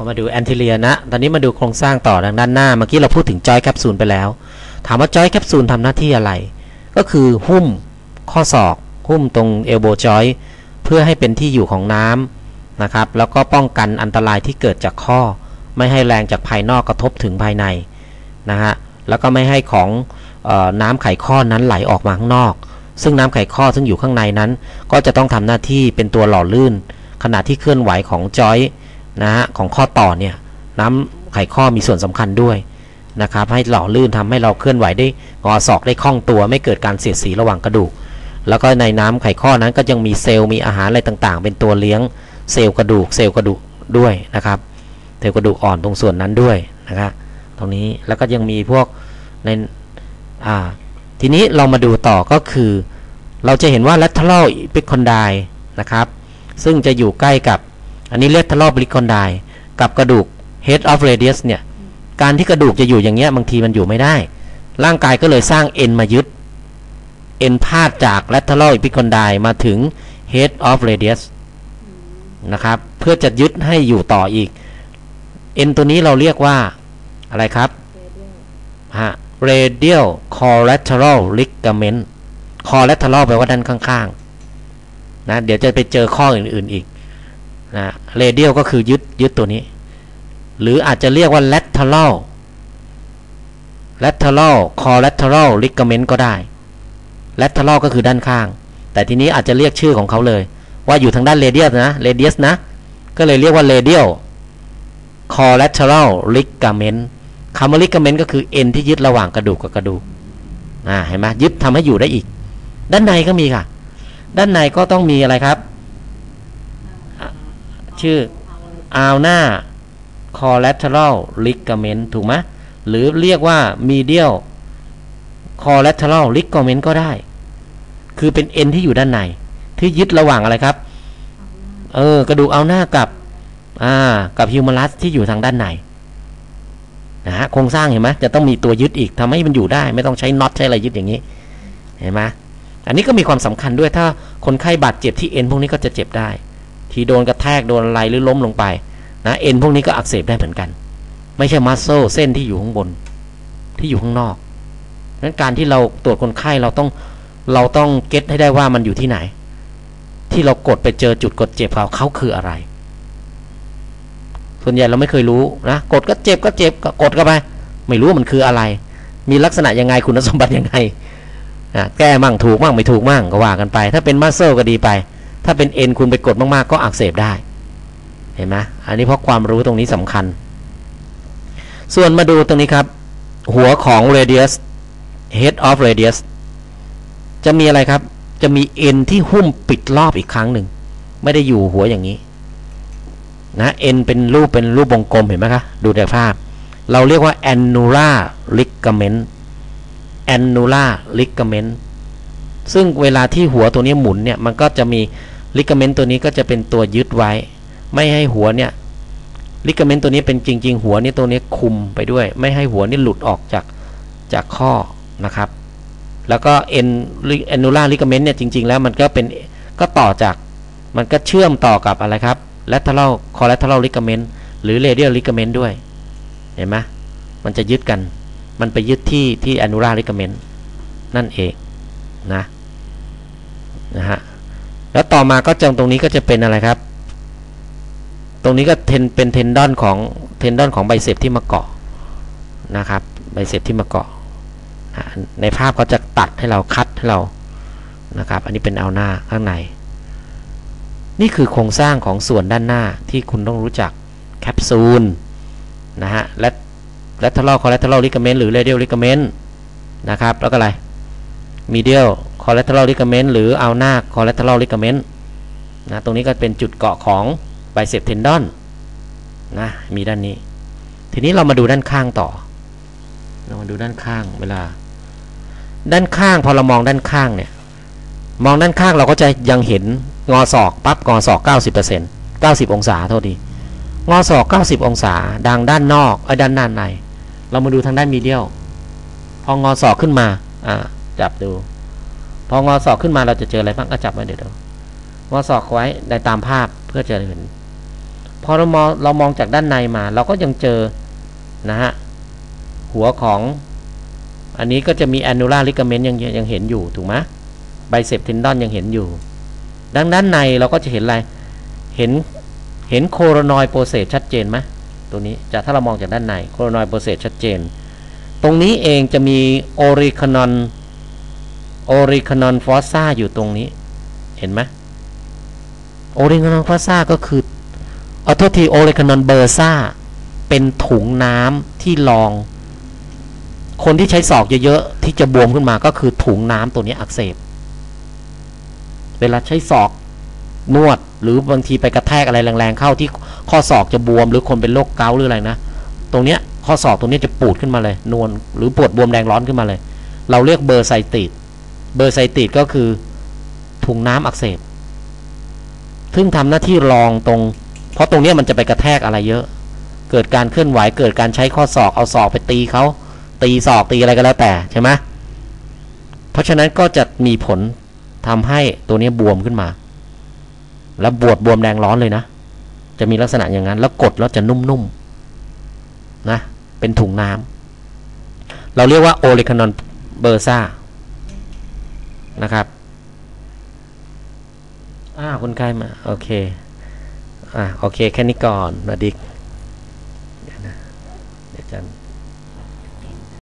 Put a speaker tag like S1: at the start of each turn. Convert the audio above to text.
S1: พอมาดูแอนติเลียนะ ตอนนี้มาดูโครงสร้างต่อทางด้านหน้า เมื่อกี้เราพูดถึงจอยแคปซูลไปแล้ว ถามว่าจอยแคปซูลทำหน้าที่อะไร ก็คือหุ้มข้อศอก หุ้มตรงเอลโบจอยเพื่อให้เป็นที่อยู่ของน้ำนะครับ แล้วก็ป้องกันอันตรายที่เกิดจากข้อ ไม่ให้แรงจากภายนอกกระทบถึงภายในนะฮะ แล้วก็ไม่ให้ของออน้ำไขข้อนั้นไหลออกมาข้างนอก ซึ่งน้ำไขข้อซึ่งอยู่ข้างในนั้น ก็จะต้องทำหน้าที่เป็นตัวหล่อลื่น ขณะที่เคลื่อนไหวของจอย นะฮะของข้อต่อเนี่ยน้ำไขข้อมีส่วนสำคัญด้วยนะครับให้หล่อลื่นทำให้เราเคลื่อนไหวได้งอศอกได้คล่องตัว ไม่เกิดการเสียดสีระหว่างกระดูก แล้วก็ในน้ำไขข้อนั้นก็ยังมีเซลล์มีอาหารอะไรต่างๆ เป็นตัวเลี้ยงเซลล์กระดูกเซลล์กระดูกด้วยนะครับเซลล์กระดูกอ่อนตรงส่วนนั้นด้วยนะครับตรงนี้แล้วก็ยังมีพวกในอ่าทีนี้เรามาดูต่อก็คือ เราจะเห็นว่า lateral epicondyl นะครับซึ่งจะอยู่ใกล้กับ อันนี้ lateral epicondyl กับกระดูก head of radius เนี่ย การที่กระดูกจะอยู่อย่างเงี้ยบางทีมันอยู่ไม่ได้ ร่างกายก็เลยสร้างเอ็นมายึดเอ็นพาดจาก lateral epicondyl มาถึง head of radius นะครับ เพื่อจะยึดให้อยู่ต่ออีก เอ็นตัวนี้เราเรียกว่าอะไรครับฮะ radial collateral ligament collateral แปลว่าด้านข้างๆ นะ เดี๋ยวจะไปเจอข้ออื่นๆอีก นะ radial ก็คือยึดยึดตัวนี้ หรืออาจจะเรียกว่า lateral lateral collateral ligament ก็ได้ lateral ก็คือด้านข้าง แต่ทีนี้อาจจะเรียกชื่อของเขาเลย ว่าอยู่ทางด้าน radius นะ radius นะ ก็เลยเรียกว่า radial collateral ligament คำว่า ligament ก็คือเอ็นที่ยึดระหว่างกระดูกกับกระดูกอ่าเห็นไหมยึดทำให้อยู่ได้อีก ด้านในก็มีค่ะ ด้านในก็ต้องมีอะไรครับ ชื่อ ulnar collateral ligament ถูกไหมหรือเรียกว่า medial collateral ligament ก็ได้ คือเป็นเอ็นที่อยู่ด้านใน ที่ยึดระหว่างอะไรครับ เออกระดูกเอาหน้ากับ อ่า กับฮิวมัลัสที่อยู่ทางด้านในนะฮะโครงสร้างเห็นไหมจะต้องมีตัวยึดอีกทำให้มันอยู่ได้ ไม่ต้องใช้น็อตใช้อะไรยึดอย่างนี้ เห็นไหมอันนี้ก็มีความสำคัญด้วยถ้าคนไข้บาดเจ็บที่เอ็นพวกนี้ก็จะเจ็บได้ ทีโดนกระแทกโดนอะไรหรือล้มลงไปนะเอ็นพวกนี้ก็อักเสบได้เหมือนกัน ไม่ใช่มัสเซเส้นที่อยู่ข้างบนที่อยู่ข้างนอกนั้นการที่เราตรวจคนไข้เราต้องเราต้องเก็ตให้ได้ว่ามันอยู่ที่ไหน ที่เรากดไปเจอจุดกดเจ็บเขาเขาคืออะไร ส่วนใหญ่เราไม่เคยรู้นะกดก็เจ็บก็เจ็บก็กดเข้าไป ไม่รู้มันคืออะไร มีลักษณะยังไงคุณสมบัติยังไงอะแก้มั่งถูกมั่งไม่ถูกมั่งก็ว่ากันไป ถ้าเป็นมัสเซลก็ดีไป ถ้าเป็นเอ็นคุณไปกดมากๆ ก็อักเสบได้ เห็นไหมอันนี้เพราะความรู้ตรงนี้สำคัญ ส่วนมาดูตรงนี้ครับ หัวของ radius head of radius จะมีอะไรครับ จะมีเอ็นที่หุ้มปิดรอบอีกครั้งหนึ่ง ไม่ได้อยู่หัวอย่างนี้ นะเอ็นเป็นรูปเป็นรูปวงกลมเห็นไหมคะ ดูในภาพ เราเรียกว่า annular ligament annular ligament ซึ่งเวลาที่หัวตัวนี้หมุนเนี่ย มันก็จะมี ligament ตัวนี้ก็จะเป็นตัวยึดไว้ ไม่ให้หัวเนี่ย ligament ตัวนี้เป็นจริง ๆ หัวนี้ตัวนี้คุมไปด้วย ไม่ให้หัวนี่หลุดออกจากจากข้อนะครับ แล้วก็ n annular ligament เนี่ยจริง ๆ แล้วมันก็เป็นก็ต่อจากมันก็เชื่อมต่อกับอะไรครับ lateral collateral ligament หรือ radial ligament ด้วย เห็นไหมมันจะยึดกัน มันไปยึดที่ที่ annular ligament นั่นเองนะนะฮะ แล้วต่อมาก็จงตรงนี้ก็จะเป็นอะไรครับ ตรงนี้ก็เทนเป็นเทนดอนของเทนดอนของไบเซปที่มาเกาะนะครับไบเซปที่มาเกาะในภาพเขาจะตัดให้เราคัดให้เรานะครับ อันนี้เป็นเอาหน้าข้างใน นี่คือโครงสร้างของส่วนด้านหน้าที่คุณต้องรู้จักแคปซูลนะฮะและ lateral collateral ligament หรือ radial ligament นะครับ แล้วก็อะไร medial collateral ligament หรือ ulnar collateral ligament นะตรงนี้ก็เป็นจุดเกาะของ bicep tendon นะมีด้านนี้ ทีนี้เรามาดูด้านข้างต่อ เรามาดูด้านข้างเวลา ด้านข้างพอเรามองด้านข้างเนี่ย มองด้านข้างเราก็จะยังเห็นงอศอกปั๊บงอศอก90% 90 องศาโทษดีงอศอก 90 องศา ดังด้านนอกไอ้ด้านด้านใน เรามาดูทางด้านมีเดียลพองอศอกขึ้นมาอ่าจับดู พองอศอกขึ้นมาเราจะเจออะไรบ้างก็จับไว้เดี๋ยวงอศอกไว้ในตามภาพเพื่อจะเห็นพอเรามองเรามองจากด้านในมา เราก็ยังเจอนะฮะหัวของอันนี้ก็จะมี annular ligament ยังยังเห็นอยู่ถูกไหมไบเซป tendon ยังเห็นอยู่ ดังด้านในเราก็จะเห็นอะไรเห็นเห็นโคโรนอยโปรเซสชัดเจนไหมตัวนี้จากถ้าเรามองจากด้านในโคโรนอยโปรเซสชัดเจน ตรงนี้เองจะมีโอริคานอน โอริคานอนฟอสซาอยู่ตรงนี้ เห็นไหมโอริคานอนฟอสซาก็คือเอาโทษทีโอริคานอนเบอร์ซาเป็นถุงน้ำที่รอง คนที่ใช้ศอกเยอะๆที่จะบวมขึ้นมาก็คือถุงน้ำตัวนี้อักเสบ เวลาใช้ศอกนวดหรือบางทีไปกระแทกอะไรแรงๆเข้าที่ข้อศอกจะบวมหรือคนเป็นโรคเกาต์หรืออะไรนะตรงเนี้ยข้อศอกตรงเนี้ยจะปูดขึ้นมาเลยนวลหรือปวดบวมแดงร้อนขึ้นมาเลย เราเรียกเบอร์ไซติด เบอร์ไซติดก็คือถุงน้ำอักเสบ ซึ่งทำหน้าที่รองตรง เพราะตรงนี้มันจะไปกระแทกอะไรเยอะ เกิดการเคลื่อนไหว เกิดการใช้ข้อศอก เอาศอกไปตีเขา ตีศอก ตีอะไรก็แล้วแต่ใช่ไหมเพราะฉะนั้นก็จะมีผลทำให้ตัวนี้บวมขึ้นมา แล้วบวดบวมแดงร้อนเลยนะ จะมีลักษณะอย่างนั้น แล้วกดแล้วจะนุ่มๆ นะ เป็นถุงน้ำเราเรียกว่าโอเลคานอนเบอร์ซ่า นะครับอ่าคนไข้มาโอเคอ่าโอเคแค่นี้ก่อนนะดิกเดี๋ยนะเดี๋ยวจัน